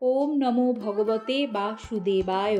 ওম নমো ভগবতে বাসুদেবায়।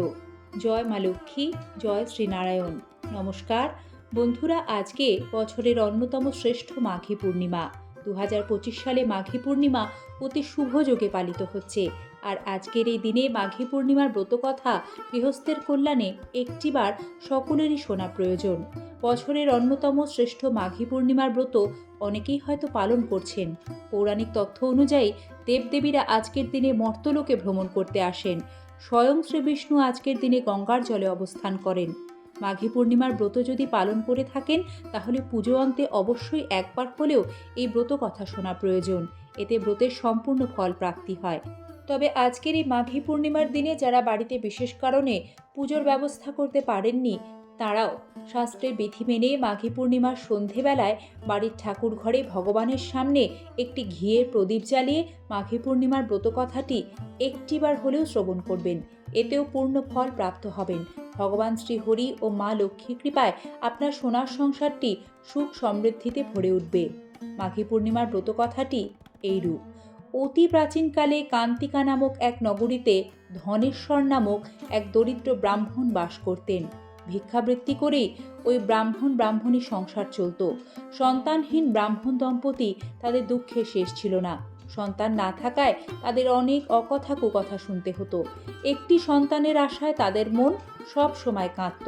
জয় মা লক্ষ্মী, জয় শ্রীনারায়ণ। নমস্কার। বন্ধুরা, আজকে বছরের অন্যতম শ্রেষ্ঠ মাঘী পূর্ণিমা। দু পঁচিশ সালে মাঘী পূর্ণিমা অতি শুভ যোগে পালিত হচ্ছে। আর আজকের এই দিনে মাঘী পূর্ণিমার ব্রতকথা গৃহস্থের কল্যাণে একটিবার সকলেরই শোনা প্রয়োজন। বছরের অন্যতম শ্রেষ্ঠ মাঘী পূর্ণিমার ব্রত অনেকেই হয়তো পালন করছেন। পৌরাণিক তথ্য অনুযায়ী দেবদেবীরা আজকের দিনে মর্তলোকে ভ্রমণ করতে আসেন। স্বয়ং শ্রীবিষ্ণু আজকের দিনে গঙ্গার জলে অবস্থান করেন। মাঘী পূর্ণিমার ব্রত যদি পালন করে থাকেন, তাহলে পুজো অন্তে অবশ্যই একবার হলেও এই ব্রত কথা শোনা প্রয়োজন। এতে ব্রতের সম্পূর্ণ ফল প্রাপ্তি হয়। তবে আজকের এই মাঘী পূর্ণিমার দিনে যারা বাড়িতে বিশেষ কারণে পুজোর ব্যবস্থা করতে পারেননি তারাও শাস্ত্রের বিধি মেনে মাঘী পূর্ণিমার সন্ধেবেলায় বাড়ির ঠাকুর ঘরে ভগবানের সামনে একটি ঘিয়ের প্রদীপ জ্বালিয়ে মাঘী পূর্ণিমার ব্রতকথাটি একটিবার হলেও শ্রবণ করবেন। এতেও পূর্ণ ফল প্রাপ্ত হবেন। ভগবান শ্রীহরি ও মা লক্ষ্মীর কৃপায় আপনার সোনার সংসারটি সুখ সমৃদ্ধিতে ভরে উঠবে। মাঘী পূর্ণিমার ব্রতকথাটি এইরূপ। অতি প্রাচীনকালে কান্তিকা নামক এক নগরীতে ধনেশ্বর নামক এক দরিদ্র ব্রাহ্মণ বাস করতেন। ভিক্ষাবৃত্তি করেই ওই ব্রাহ্মণ ব্রাহ্মণী সংসার চলত। সন্তানহীন ব্রাহ্মণ দম্পতি তাদের দুঃখে শেষ ছিল না। সন্তান না থাকায় তাদের অনেক অকথা কুকথা শুনতে হতো। একটি সন্তানের আশায় তাদের মন সব সময় কাঁদত।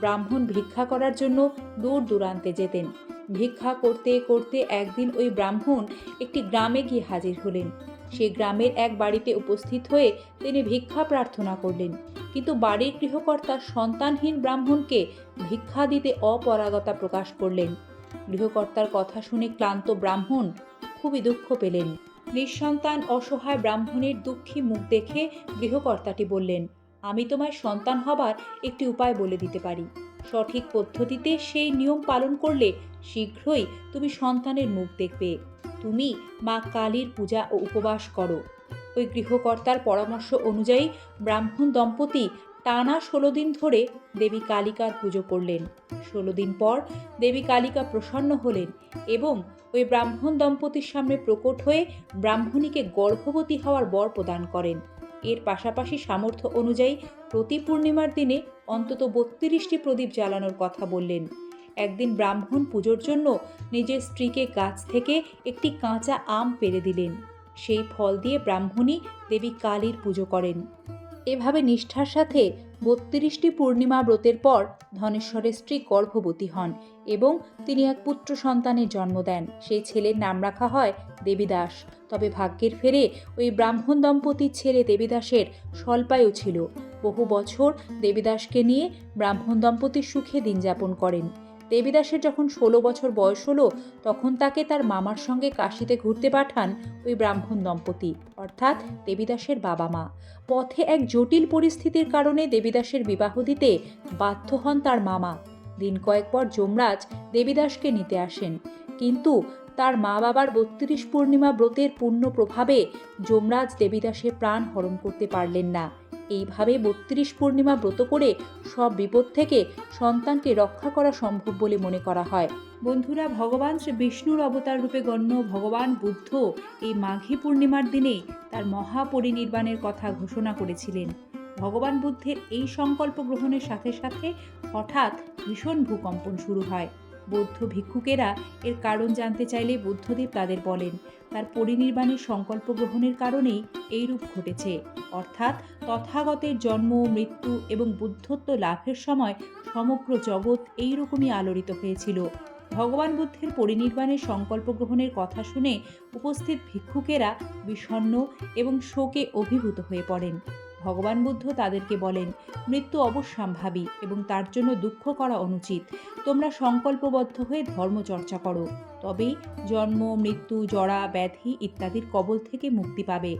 ব্রাহ্মণ ভিক্ষা করার জন্য দূর দূরান্তে যেতেন। ভিক্ষা করতে করতে একদিন ওই ব্রাহ্মণ একটি গ্রামে গিয়ে হাজির হলেন। সে গ্রামের এক বাড়িতে উপস্থিত হয়ে তিনি ভিক্ষা প্রার্থনা করলেন। কিন্তু বাড়ির গৃহকর্তা সন্তানহীন ব্রাহ্মণকে ভিক্ষা দিতে অপরাগতা প্রকাশ করলেন। গৃহকর্তার কথা শুনে ক্লান্ত ব্রাহ্মণ খুবই দুঃখ পেলেন। নিঃসন্তান অসহায় ব্রাহ্মণের দুঃখী মুখ দেখে গৃহকর্তাটি বললেন, আমি তোমায় সন্তান হবার একটি উপায় বলে দিতে পারি। সঠিক পদ্ধতিতে সেই নিয়ম পালন করলে শীঘ্রই তুমি সন্তানের মুখ দেখবে। তুমি মা কালীর পূজা ও উপবাস করো। ওই গৃহকর্তার পরামর্শ অনুযায়ী ব্রাহ্মণ দম্পতি টানা ষোলো দিন ধরে দেবী কালিকার পুজো করলেন। ষোলো দিন পর দেবী কালিকা প্রসন্ন হলেন এবং ওই ব্রাহ্মণ দম্পতির সামনে প্রকট হয়ে ব্রাহ্মণীকে গর্ভবতী হওয়ার বর প্রদান করেন। এর পাশাপাশি সামর্থ্য অনুযায়ী প্রতি পূর্ণিমার দিনে অন্তত বত্রিশটি প্রদীপ জ্বালানোর কথা বললেন। একদিন ব্রাহ্মণ পুজোর জন্য নিজের স্ত্রীকে গাছ থেকে একটি কাঁচা আম পেরে দিলেন। সেই ফল দিয়ে ব্রাহ্মণী দেবী কালীর পুজো করেন। এভাবে নিষ্ঠার সাথে বত্রিশটি পূর্ণিমা ব্রতের পর ধনেশ্বরের স্ত্রী গর্ভবতী হন এবং তিনি এক পুত্র সন্তানের জন্ম দেন। সেই ছেলের নাম রাখা হয় দেবীদাস। তবে ভাগ্যের ফেরে ওই ব্রাহ্মণ দম্পতির ছেলে দেবীদাসের স্বল্পায়ু ছিল। বহু বছর দেবীদাসকে নিয়ে ব্রাহ্মণ দম্পতি সুখে দিন যাপন করেন। দেবীদাসের যখন ষোলো বছর বয়স হলো, তখন তাকে তার মামার সঙ্গে কাশিতে ঘুরতে পাঠান ওই ব্রাহ্মণ দম্পতি, অর্থাৎ দেবীদাসের বাবা মা। পথে এক জটিল পরিস্থিতির কারণে দেবীদাসের বিবাহ দিতে বাধ্য হন তার মামা। দিন কয়েক পর যমরাজ দেবীদাসকে নিতে আসেন। কিন্তু তার মা বাবার বত্রিশ পূর্ণিমা ব্রতের পূর্ণ প্রভাবে যমরাজ দেবীদাসের প্রাণ হরণ করতে পারলেন না। এইভাবে বত্রিশ পূর্ণিমা ব্রত করে সব বিপদ থেকে সন্তানকে রক্ষা করা সম্ভব বলে মনে করা হয়। বন্ধুরা, ভগবান শ্রী বিষ্ণুর অবতার রূপে গণ্য ভগবান বুদ্ধ এই মাঘী পূর্ণিমার দিনে তার মহাপরিনির্বাণের কথা ঘোষণা করেছিলেন। ভগবান বুদ্ধের এই সংকল্প গ্রহণের সাথে সাথে হঠাৎ ভীষণ ভূকম্পন শুরু হয়। বৌদ্ধ ভিক্ষুকেরা এর কারণ জানতে চাইলে বুদ্ধদেব তাদের বলেন, তার পরিনির্বাণের সংকল্প গ্রহণের কারণেই এই রূপ ঘটেছে। অর্থাৎ তথাগতের জন্ম, মৃত্যু এবং বুদ্ধত্ব লাভের সময় সমগ্র জগৎ এইরকমই আলোড়িত হয়েছিল। ভগবান বুদ্ধের পরিনির্বাণের সংকল্প গ্রহণের কথা শুনে উপস্থিত ভিক্ষুকেরা বিষণ্ণ এবং শোকে অভিভূত হয়ে পড়েন। ভগবান বুদ্ধ তাদেরকে বলেন, মৃত্যু অবশ্যম্ভাবী এবং তার জন্য দুঃখ করা অনুচিত। তোমরা সংকল্পবদ্ধ হয়ে ধর্মচর্চা করো। তবেই জন্ম, মৃত্যু, জরা, ব্যাধি ইত্যাদির কবল থেকে মুক্তি পাবে।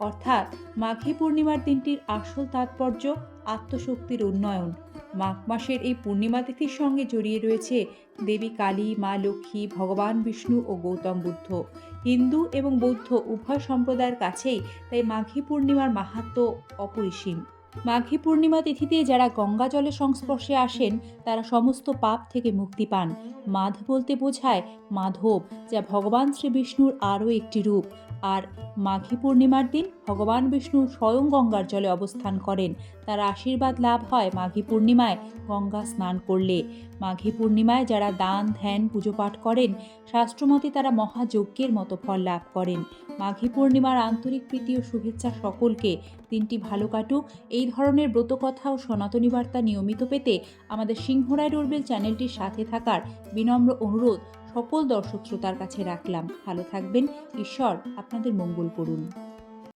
অর্থাৎ মাঘী পূর্ণিমার দিনটির আসল তাৎপর্য আত্মশক্তির উন্নয়ন। মাঘ মাসের এই পূর্ণিমা তিথির সঙ্গে জড়িয়ে রয়েছে দেবী কালী, মা লক্ষ্মী, ভগবান বিষ্ণু ও গৌতম বুদ্ধ। হিন্দু এবং বৌদ্ধ উভয় সম্প্রদায়ের কাছেই তাই মাঘী পূর্ণিমার মাহাত্ম অপরিসীম। মাঘী পূর্ণিমা তিথিতে যারা গঙ্গা জলের সংস্পর্শে আসেন, তারা সমস্ত পাপ থেকে মুক্তি পান। মাধ বলতে বোঝায় মাধব, যা ভগবান শ্রী বিষ্ণুর আরও একটি রূপ। আর মাঘী পূর্ণিমার দিন ভগবান বিষ্ণু স্বয়ং গঙ্গার জলে অবস্থান করেন। তার আশীর্বাদ লাভ হয় মাঘী পূর্ণিমায় গঙ্গা স্নান করলে। মাঘী পূর্ণিমায় যারা দান, ধ্যান পুজো পাঠ করেন, শাস্ত্রমতে তারা মহাযজ্ঞের মতো ফল লাভ করেন। মাঘী পূর্ণিমার আন্তরিক প্রীতি ও শুভেচ্ছা সকলকে। দিনটি ভালো কাটুক। এই ধরনের ব্রতকথা ও সনাতনী বার্তা নিয়মিত পেতে আমাদের সিংহরায় ডোরবেল চ্যানেলটির সাথে থাকার বিনম্র অনুরোধ। সকল দর্শক শ্রোতার কাছে রাখলাম। ভালো থাকবেন। ঈশ্বর আপনাদের মঙ্গল করুন।